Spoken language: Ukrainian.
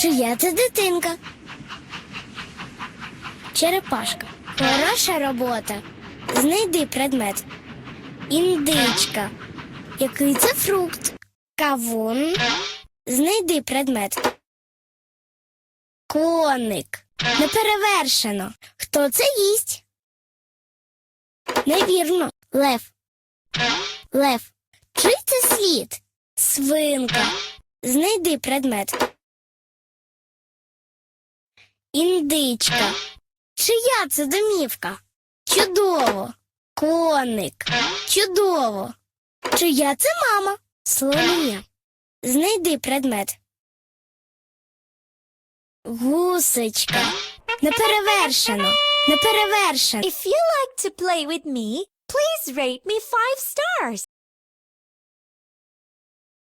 Чия це дитинка? Черепашка. Хороша робота. Знайди предмет. Індичка. Який це фрукт? Кавун. Знайди предмет. Коник. Неперевершено. Хто це їсть? Невірно. Лев. Лев. Чий це слід? Свинка. Знайди предмет. Індичка. Чия це домівка? Чудово. Коник. Чудово. Чия це мама? Слонія. Знайди предмет. Гусечка. Неперевершено. Неперевершено. If you like to play with me, please rate me five stars.